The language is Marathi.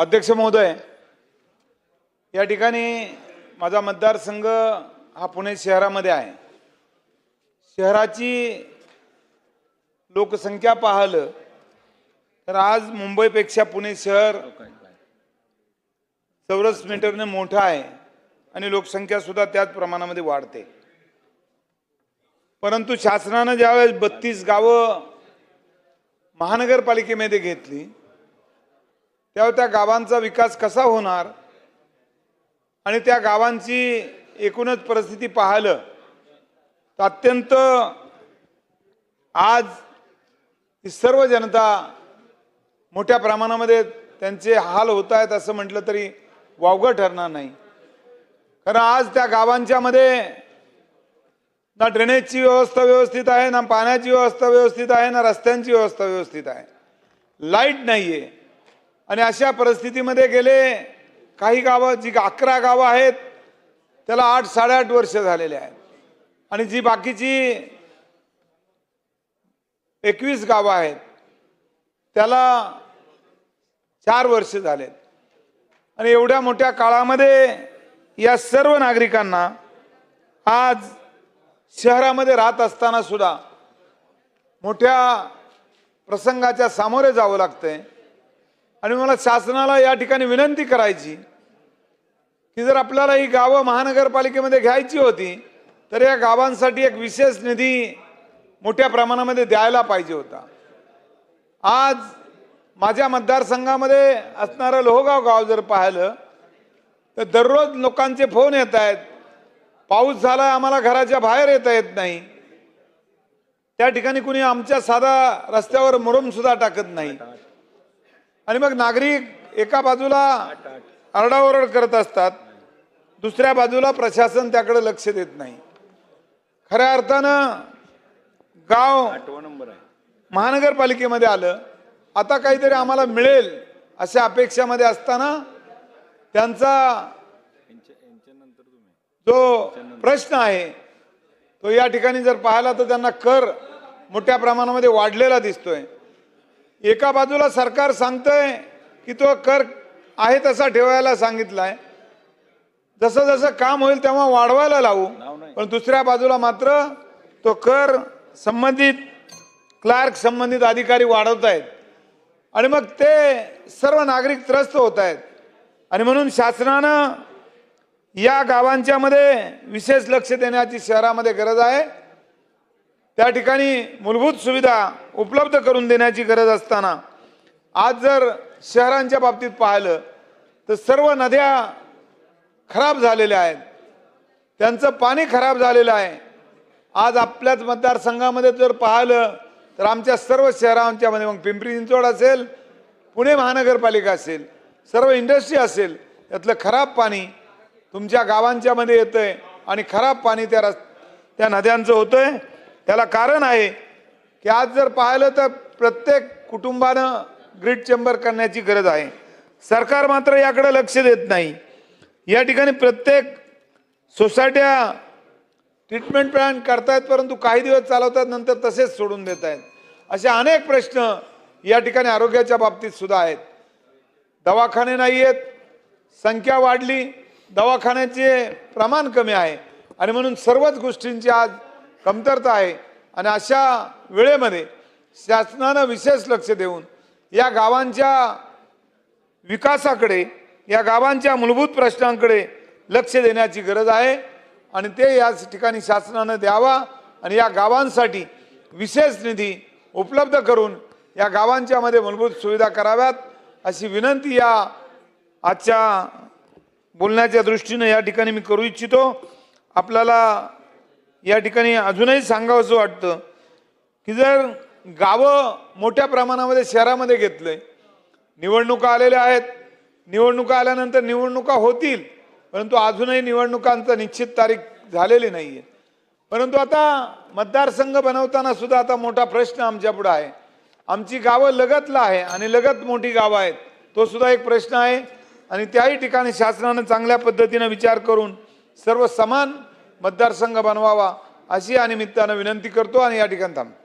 अध्यक्ष महोदय या ठिकाणी माझा मतदारसंघ हा पुणे शहरामध्ये आहे. शहराची लोकसंख्या पाहिलं तर आज मुंबईपेक्षा पुणे शहर चौरस मीटरने मोठं आहे आणि लोकसंख्या सुद्धा त्याच प्रमाणामध्ये वाढते. परंतु शासनानं ज्यावेळेस बत्तीस गावं महानगरपालिकेमध्ये घेतली त्यावर त्या गावांचा विकास कसा होणार? आणि त्या गावांची एकूणच परिस्थिती पाहिलं तर अत्यंत आज ही सर्व जनता मोठ्या प्रमाणामध्ये त्यांचे हाल होत आहेत असं म्हटलं तरी वावगं ठरणार नाही. कारण आज त्या गावांच्या मध्ये ना ड्रेनेजची व्यवस्था व्यवस्थित आहे ना पाण्याची व्यवस्था व्यवस्थित आहे ना रस्त्यांची व्यवस्था व्यवस्थित आहे. लाइट नाही आहे आणि अशा परिस्थितीमध्ये गेले काही गावं जी अकरा गावं आहेत त्याला आठ साडेआठ वर्ष झालेले आहेत. आणि जी बाकीची एकवीस गावं आहेत त्याला चार वर्ष झालेत. आणि एवढ्या मोठ्या काळामध्ये या सर्व नागरिकांना आज शहरामध्ये राहत असताना सुद्धा मोठ्या प्रसंगाच्या सामोरे जावं लागतंय. आणि मला शासनाला या ठिकाणी विनंती करायची की जर आपल्याला ही गावं महानगरपालिकेमध्ये घ्यायची होती तर या गावांसाठी एक विशेष निधी मोठ्या प्रमाणामध्ये द्यायला पाहिजे होता. आज माझ्या मतदारसंघामध्ये असणारं लोहगाव गाव जर पाहिलं तर दररोज लोकांचे फोन येत आहेत. पाऊस झाला आम्हाला घराच्या बाहेर येता येत नाही. त्या ठिकाणी कुणी आमच्या साधा रस्त्यावर मुरुमसुद्धा टाकत नाही. आणि मग नागरिक एका बाजूला आरडाओरड करत असतात दुसऱ्या बाजूला प्रशासन त्याकडे लक्ष देत नाही. खऱ्या अर्थानं गाव महानगरपालिकेमध्ये आलं आता काहीतरी आम्हाला मिळेल अशा अपेक्षामध्ये असताना त्यांचा जो प्रश्न आहे तो या ठिकाणी जर पाहिला तर त्यांना कर मोठ्या प्रमाणामध्ये वाढलेला दिसतोय. एका बाजूला सरकार सांगतंय की तो कर आहे तसा ठेवायला सांगितलाय. जसं जसं काम होईल तेव्हा वाढवायला लावू. पण दुसऱ्या बाजूला मात्र तो कर संबंधित क्लार्क संबंधित अधिकारी वाढवत आहेत. आणि मग ते सर्व नागरिक त्रस्त होत आहेत. आणि म्हणून शासनानं या गावांच्या मध्ये विशेष लक्ष देण्याची शहरामध्ये गरज आहे. त्या ठिकाणी मूलभूत सुविधा उपलब्ध करून देण्याची गरज असताना आज जर शहरांच्या बाबतीत पाहिलं तर सर्व नद्या खराब झालेल्या आहेत. त्यांचं पाणी खराब झालेलं आहे. आज आपल्याच मतदारसंघामध्ये जर पाहिलं तर आमच्या सर्व शहरांच्यामध्ये मग पिंपरी चिंचवड असेल पुणे महानगरपालिका असेल सर्व इंडस्ट्री असेल त्यातलं खराब पाणी तुमच्या गावांच्यामध्ये येतं आहे आणि खराब पाणी त्या रस् त्या नद्यांचं होतं आहे त्याला कारण आहे की आज जर पाहिलं तर प्रत्येक कुटुंबानं ग्रीड चेंबर करण्याची गरज आहे. सरकार मात्र याकडे लक्ष देत नाही. या ठिकाणी प्रत्येक सोसायट्या ट्रीटमेंट प्लॅन करतायत परंतु काही दिवस चालवतात नंतर तसेच सोडून देत आहेत असे अनेक प्रश्न या ठिकाणी आरोग्याच्या बाबतीत सुद्धा आहेत. दवाखाने नाही आहेत संख्या वाढली दवाखान्याचे प्रमाण कमी आहे. आणि म्हणून सर्वच गोष्टींची आज कमतरता आहे. आणि अशा वेळेमध्ये शासनानं विशेष लक्ष देऊन या गावांच्या विकासाकडे या गावांच्या मूलभूत प्रश्नांकडे लक्ष देण्याची गरज आहे. आणि ते या ठिकाणी शासनानं द्यावा आणि या गावांसाठी विशेष निधी उपलब्ध करून या गावांच्या मध्ये मूलभूत सुविधा कराव्यात अशी विनंती या आजच्या बोलण्याच्या दृष्टीनं या ठिकाणी मी करू इच्छितो. आपल्याला या ठिकाणी अजूनही सांगावंसं वाटतं की जर गावं मोठ्या प्रमाणामध्ये शहरामध्ये घेतलंय निवडणुका आलेल्या आहेत निवडणुका आल्यानंतर निवडणुका होतील परंतु अजूनही निवडणुकांचा निश्चित तारीख झालेली नाही आहे परंतु आता मतदारसंघ बनवताना सुद्धा आता मोठा प्रश्न आमच्यापुढं आहे. आमची गावं लगतला आहे आणि लगत मोठी गावं आहेत तो सुद्धा एक प्रश्न आहे. आणि त्याही ठिकाणी शासनानं चांगल्या पद्धतीनं विचार करून सर्व समान मतदारसंघ बनवावा अशी या निमित्तानं विनंती करतो आणि या ठिकाणी थांबतो.